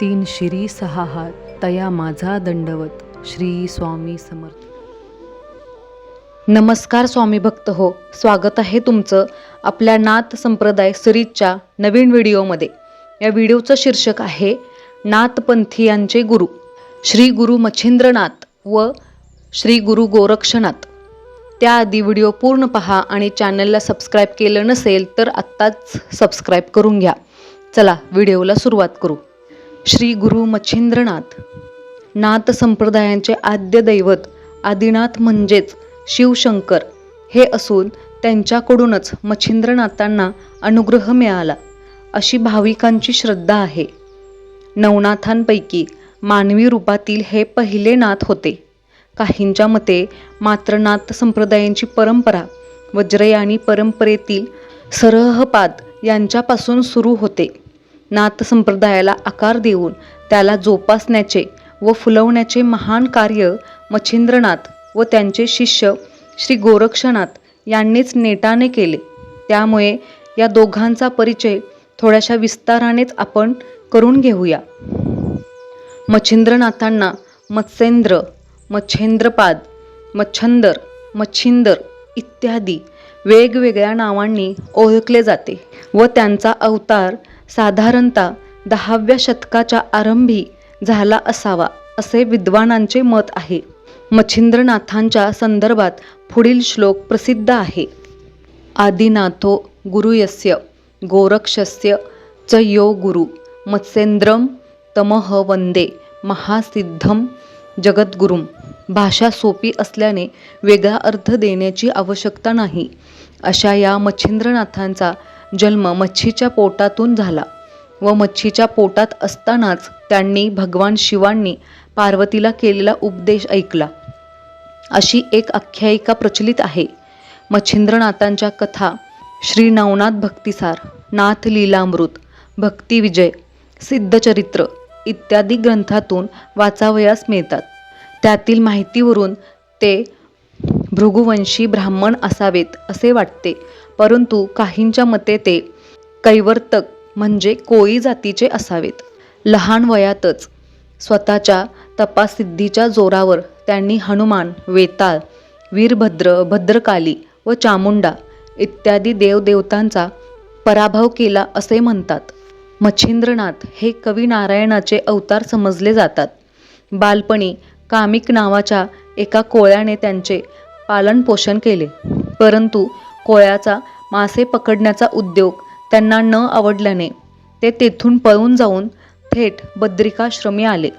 तीन शिरी सहा हात तया माझा दंडवत श्री स्वामी समर्थ. नमस्कार स्वामी भक्त हो स्वागत आहे तुमचं आपल्या नाथ संप्रदाय सिरीजच्या नवीन व्हिडिओमध्ये. या व्हिडिओचं शीर्षक आहे नाथपंथीयांचे गुरु श्री गुरु मच्छिंद्रनाथ व श्री गुरु गोरक्षनाथ. त्याआधी व्हिडिओ पूर्ण पहा आणि चॅनलला सबस्क्राईब केलं नसेल तर आत्ताच सबस्क्राईब करून घ्या. चला व्हिडिओला सुरुवात करू. श्री गुरु मच्छिंद्रनाथ. नाथ संप्रदायांचे आद्य दैवत आदिनाथ म्हणजेच शिवशंकर हे असून त्यांच्याकडूनच मच्छिंद्रनाथांना अनुग्रह मिळाला अशी भाविकांची श्रद्धा आहे. नवनाथांपैकी मानवी रूपातील हे पहिले नाथ होते. काहींच्या मते मात्र नाथ संप्रदायांची परंपरा वज्रयानी परंपरेतील सरहपाद यांच्यापासून सुरू होते. नाथ संप्रदायाला आकार देऊन त्याला जोपासण्याचे व फुलवण्याचे महान कार्य मच्छिंद्रनाथ व त्यांचे शिष्य श्री गोरक्षनाथ यांनीच नेटाने केले. त्यामुळे या दोघांचा परिचय थोड्याशा विस्तारानेच आपण करून घेऊया. मच्छिंद्रनाथांना मत्स्येंद्र मच्छेंद्रपाद मच्छंदर मच्छिंदर इत्यादी वेगवेगळ्या नावांनी ओळखले जाते व त्यांचा अवतार साधारणतः दहाव्या शतकाच्या आरंभी झाला असावा असे विद्वानांचे मत आहे. मच्छिंद्रनाथांच्या संदर्भात पुढील श्लोक प्रसिद्ध आहे. आदिनाथो गुरुयस्य गोरक्षस्य च यो गुरु मत्सेंद्रम तमह वंदे महासिद्धम जगद्गुरुम. भाषा सोपी असल्याने वेगळा अर्थ देण्याची आवश्यकता नाही. अशा या मच्छिंद्रनाथांचा जन्म मच्छीच्या पोटातून झाला व मच्छीच्या पोटात असतानाच त्यांनी भगवान शिवांनी पार्वतीला केलेला उपदेश ऐकला. अशी एक आख्यायिका प्रचलित आहे. मच्छिंद्रनाथांच्या कथा श्री नवनाथ भक्तिसार नाथ लीलामृत भक्तिविजय सिद्धचरित्र इत्यादी ग्रंथातून वाचावयास मिळतात. त्यातील माहितीवरून ते भृगुवंशी ब्राह्मण असावेत असे वाटते. परंतु काहींच्या मते ते कैवर्तक म्हणजे कोळी जातीचे असावेत. लहान वयातच स्वतःच्या तपासिद्धीच्या जोरावर त्यांनी हनुमान वेताळ वीरभद्र भद्रकाली व चामुंडा इत्यादी देवदेवतांचा पराभव केला असे म्हणतात. मच्छिंद्रनाथ हे कवी नारायणाचे अवतार समजले जातात. बालपणी कामिक नावाच्या एका कोळ्याने त्यांचे पालनपोषण केले. परंतु कोळ्याचा मासे पकडण्याचा उद्योग त्यांना न आवडल्याने ते तेथून पळून जाऊन थेट बद्रिकाश्रमी आले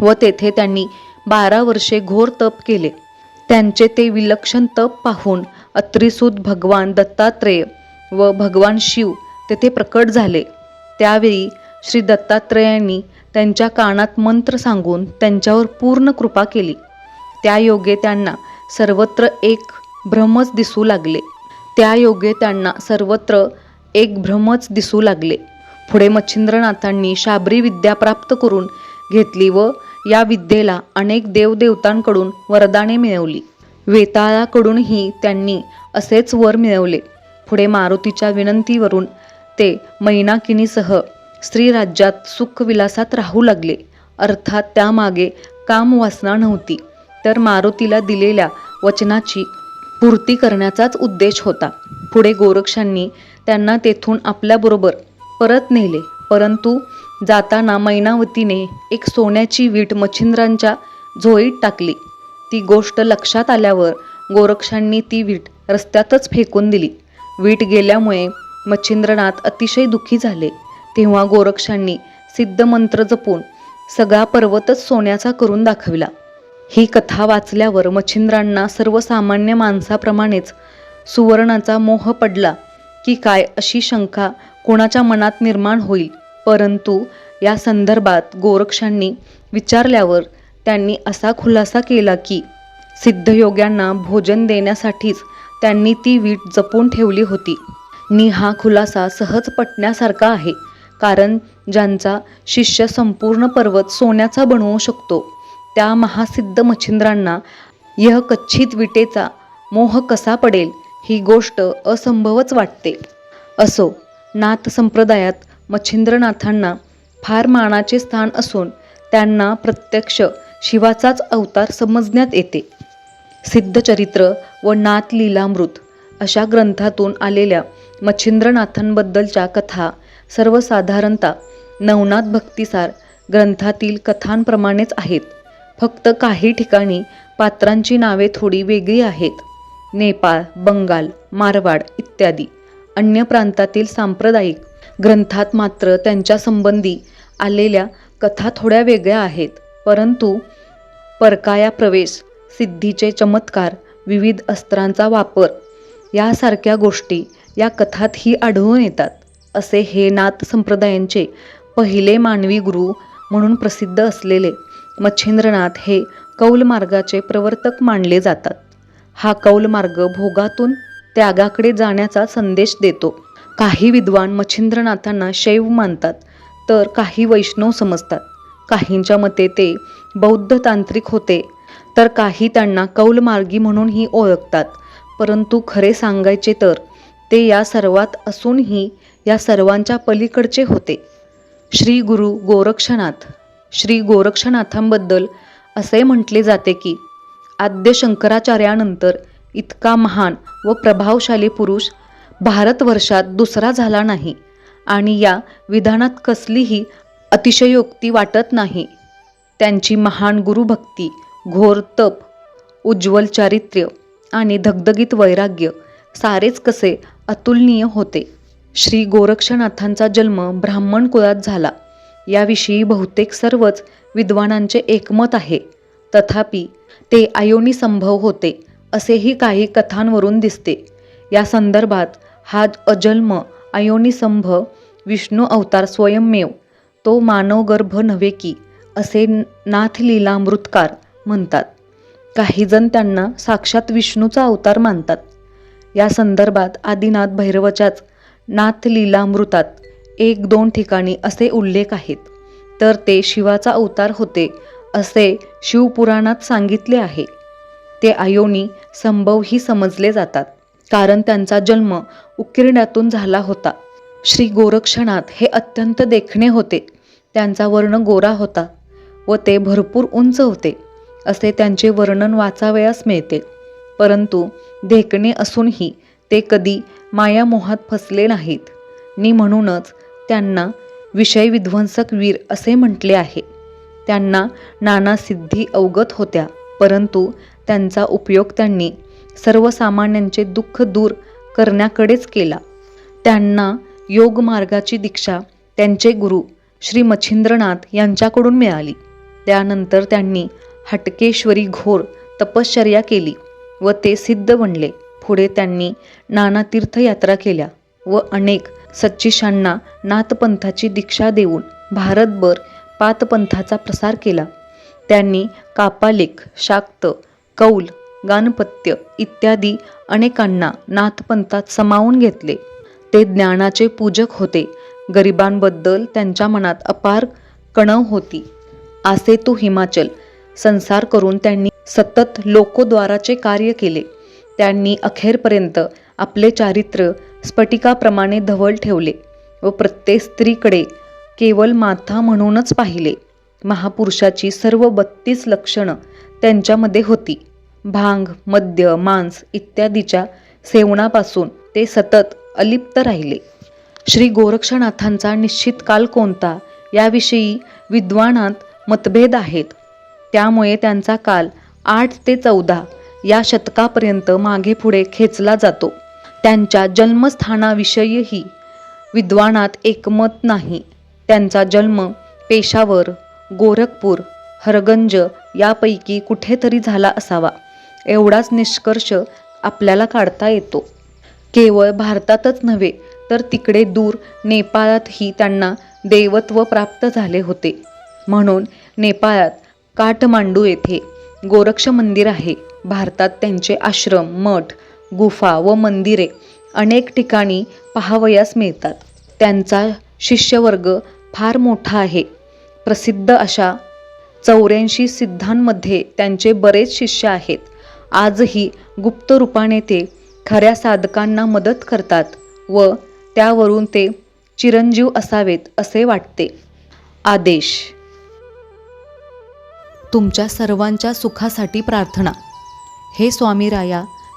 व तेथे त्यांनी बारा वर्षे घोर तप केले. त्यांचे ते विलक्षण तप पाहून अत्रिसूत भगवान दत्तात्रेय व भगवान शिव तेथे प्रकट झाले. त्यावेळी श्री दत्तात्रेयांनी त्यांच्या कानात मंत्र सांगून त्यांच्यावर पूर्ण कृपा केली. त्या योगे त्यांना सर्वत्र एक भ्रमच दिसू लागले. त्या योगे त्यांना सर्वत्र एक भ्रमच दिसू लागले. पुढे मच्छिंद्रनाथांनी शाबरी विद्या प्राप्त करून घेतली व या विद्येला अनेक देवदेवतांकडून वरदाने मिळवली. वेताळाकडूनही त्यांनी असेच वर मिळवले. पुढे मारुतीच्या विनंतीवरून ते मैनाकिनीसह स्त्रीराज्यात सुखविलासात राहू लागले. अर्थात त्यामागे कामवासना नव्हती. तर मारुतीला दिलेल्या वचनाची पूर्ती करण्याचाच उद्देश होता. पुढे गोरक्षांनी त्यांना तेथून आपल्याबरोबर परत नेले. परंतु जाताना मैनावतीने एक सोन्याची वीट मच्छिंद्रांच्या झोळीत टाकली. ती गोष्ट लक्षात आल्यावर गोरक्षांनी ती वीट रस्त्यातच फेकून दिली. वीट गेल्यामुळे मच्छिंद्रनाथ अतिशय दुःखी झाले. तेव्हा गोरक्षांनी सिद्धमंत्र जपून सगळा पर्वतच सोन्याचा करून दाखविला. ही कथा वाचल्यावर मच्छिंद्रांना सर्वसामान्य माणसाप्रमाणेच सुवर्णाचा मोह पडला की काय अशी शंका कोणाच्या मनात निर्माण होईल. परंतु या संदर्भात गोरक्षांनी विचारल्यावर त्यांनी असा खुलासा केला की सिद्धयोग्यांना भोजन देण्यासाठीच त्यांनी ती वीट जपून ठेवली होती. नि हा खुलासा सहज पटण्यासारखा आहे कारण ज्यांचा शिष्य संपूर्ण पर्वत सोन्याचा बनवू शकतो त्या महासिद्ध मच्छिंद्रांना यह कच्छित विटेचा मोह कसा पडेल ही गोष्ट असंभवच वाटते. असो नाथ संप्रदायात मच्छिंद्रनाथांना फार मानाचे स्थान असून त्यांना प्रत्यक्ष शिवाचाच अवतार समजण्यात येते. सिद्धचरित्र व नाथ लीलामृत अशा ग्रंथातून आलेल्या मच्छिंद्रनाथांबद्दलच्या कथा सर्वसाधारणतः नवनाथ भक्तिसार ग्रंथातील कथांप्रमाणेच आहेत. फक्त काही ठिकाणी पात्रांची नावे थोडी वेगळी आहेत. नेपाळ बंगाल मारवाड इत्यादी. अन्य प्रांतातील सांप्रदायिक ग्रंथात मात्र त्यांच्या संबंधी आलेल्या कथा थोड्या वेगळ्या आहेत. परंतु परकाया प्रवेश सिद्धीचे चमत्कार विविध अस्त्रांचा वापर यासारख्या गोष्टी या कथातही आढळून येतात असे हे नाथ संप्रदायांचे पहिले मानवी गुरु म्हणून प्रसिद्ध असलेले मच्छिंद्रनाथ हे कौल मार्गाचे प्रवर्तक मानले जातात. हा कौल मार्ग भोगातून त्यागाकडे जाण्याचा संदेश देतो. काही विद्वान मच्छिंद्रनाथांना शैव मानतात तर काही वैष्णव समजतात. काहींच्या मते ते बौद्ध तांत्रिक होते तर काही त्यांना कौलमार्गी म्हणूनही ओळखतात. परंतु खरे सांगायचे तर ते या सर्वात असूनही या सर्वांच्या पलीकडचे होते. श्री गुरु गोरक्षनाथ श्री गोरक्षनाथांबद्दल असे म्हटले जाते की आद्य शंकराचार्यानंतर इतका महान व प्रभावशाली पुरुष भारतवर्षात दुसरा झाला नाही आणि या विधानात कसलीही अतिशयोक्ती वाटत नाही. त्यांची महान गुरुभक्ती घोर तप उज्ज्वल चारित्र्य आणि धगधगीत वैराग्य सारेच कसे अतुलनीय होते. श्री गोरक्षनाथांचा जन्म ब्राह्मण कुळात झाला. याविषयी बहुतेक सर्वच विद्वानांचे एकमत आहे. तथापि ते आयोनी संभव होते असेही काही कथांवरून दिसते. या संदर्भात हा अजन्म आयोनी संभव विष्णू अवतार स्वयंमेव तो मानवगर्भ नव्हे की असे नाथलीला मृतकार म्हणतात. काहीजण त्यांना साक्षात विष्णूचा अवतार मानतात. या संदर्भात आदिनाथ भैरवच्याच नाथ लीलामृतात एक दोन ठिकाणी असे उल्लेख आहेत. तर ते शिवाचा अवतार होते असे शिवपुराणात सांगितले आहे. ते आयोनी संभव ही समजले जातात कारण त्यांचा जन्म उकिरण्यातून झाला होता. श्री गोरक्षनाथ हे अत्यंत देखणे होते त्यांचा वर्ण गोरा होता व ते भरपूर उंच होते असे त्यांचे वर्णन वाचावयास मिळते. परंतु देखणे असूनही ते कधी मायामोहात फसले नाहीत. नि म्हणूनच त्यांना विषयविध्वंसक वीर असे म्हटले आहे. त्यांना नाना सिद्धी अवगत होत्या परंतु त्यांचा उपयोग त्यांनी सर्वसामान्यांचे दुःख दूर करण्याकडेच केला. त्यांना योग मार्गाची दीक्षा त्यांचे गुरु श्री मच्छिंद्रनाथ यांच्याकडून मिळाली. त्यानंतर त्यांनी हटकेश्वरी घोर तपश्चर्या केली व ते सिद्ध बनले. पुढे त्यांनी नाना तीर्थयात्रा केल्या व अनेक सच्चिशांना नाथपंथाची दीक्षा देऊन भारतभर पातपंथाचा प्रसार केला. त्यांनी कापालेख शाक्त कौल गानपत्य इत्यादी अनेकांना नाथपंथात समावून घेतले. ते ज्ञानाचे पूजक होते. गरिबांबद्दल त्यांच्या मनात अपार कणव होती. आसे तू हिमाचल संसार करून त्यांनी सतत लोकोद्वाराचे कार्य केले. त्यांनी अखेरपर्यंत आपले चारित्र्य स्फटिकाप्रमाणे धवल ठेवले व प्रत्येक स्त्रीकडे केवळ माथा म्हणूनच पाहिले. महापुरुषाची सर्व बत्तीस लक्षणं त्यांच्यामध्ये होती. भांग मद्य मांस इत्यादीच्या सेवनापासून ते सतत अलिप्त राहिले. श्री गोरक्षनाथांचा निश्चित काल कोणता याविषयी विद्वानात मतभेद आहेत. त्यामुळे त्यांचा काल आठ ते चौदा या शतकापर्यंत मागे पुढे खेचला जातो. त्यांच्या जन्मस्थानाविषयीही विद्वानात एकमत नाही. त्यांचा जन्म पेशावर गोरखपूर हरगंज यापैकी कुठेतरी झाला असावा. एवढाच निष्कर्ष आपल्याला काढता येतो. केवळ भारतातच नव्हे तर तिकडे दूर नेपाळातही त्यांना देवत्व प्राप्त झाले होते. म्हणून नेपाळात काठमांडू येथे गोरक्ष मंदिर आहे. भारतात त्यांचे आश्रम मठ गुफा व मंदिरे अनेक ठिकाणी पाहावयास मिळतात. त्यांचा शिष्यवर्ग फार मोठा आहे. प्रसिद्ध अशा चौऱ्याऐंशी सिद्धांमध्ये त्यांचे बरेच शिष्य आहेत. आजही गुप्त रूपाने ते खऱ्या साधकांना मदत करतात व त्यावरून ते चिरंजीव असावेत असे वाटते. आदेश. तुमच्या सर्वांच्या सुखासाठी प्रार्थना. हे स्वामी राया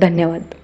धन्यवाद.